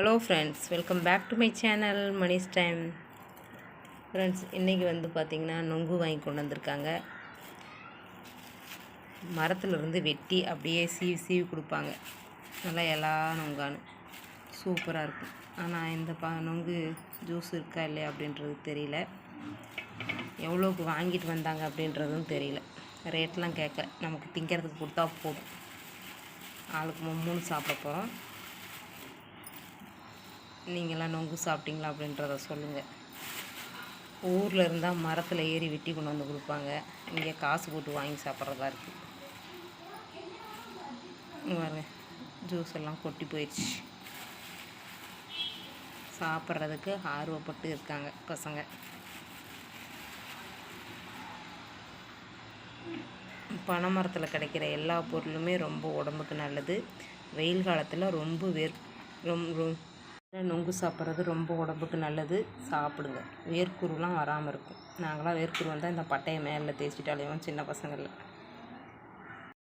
Hello friends welcome back to my channel Mani's time friends இன்றைக்கி வந்து பார்த்திங்கன்னா நொங்கு வாங்கி கொண்டு வந்திருக்காங்க மரத்துலேருந்து வெட்டி அப்படியே சீவி சீவி கொடுப்பாங்க. நல்லா எல்லா நொங்கானு சூப்பராக இருக்கும் ஆனால் இந்த பா நொங்கு ஜூஸ் இருக்கா இல்லையா அப்படின்றது தெரியல. எவ்வளோக்கு வாங்கிட்டு வந்தாங்க அப்படின்றதும் தெரியல. ரேட்லாம் கேட்க நமக்கு திங்கிறதுக்கு கொடுத்தா போதும். ஆளுக்கு மூணு சாப்பிட போகிறோம் நீங்களாம் நொங்கு சாப்பிட்டீங்களா அப்படின்றத சொல்லுங்கள் ஊரில் இருந்தால் மரத்தில் ஏறி வெட்டி கொண்டு வந்து கொடுப்பாங்க. இங்கே காசு போட்டு வாங்கி சாப்பிட்றதா இருக்குது பாருங்க ஜூஸ் எல்லாம் கொட்டி போயிடுச்சு சாப்பிட்றதுக்கு ஆர்வப்பட்டு இருக்காங்க பசங்க. பனை மரத்தில் கிடைக்கிற எல்லா பொருளுமே ரொம்ப உடம்புக்கு நல்லது. வெயில் காலத்தில் ரொம்ப வேர் ரொம்ப நொங்கு சாப்பிட்றது ரொம்ப உடம்புக்கு நல்லது. சாப்பிடுங்க. வேர்க்குருலாம் வராமல் இருக்கும். நாங்களாம் வேர்க்குரு வந்தால் இந்த பட்டையை மேலே தேய்ச்சிட்டாலேயும் சின்ன பசங்களில்.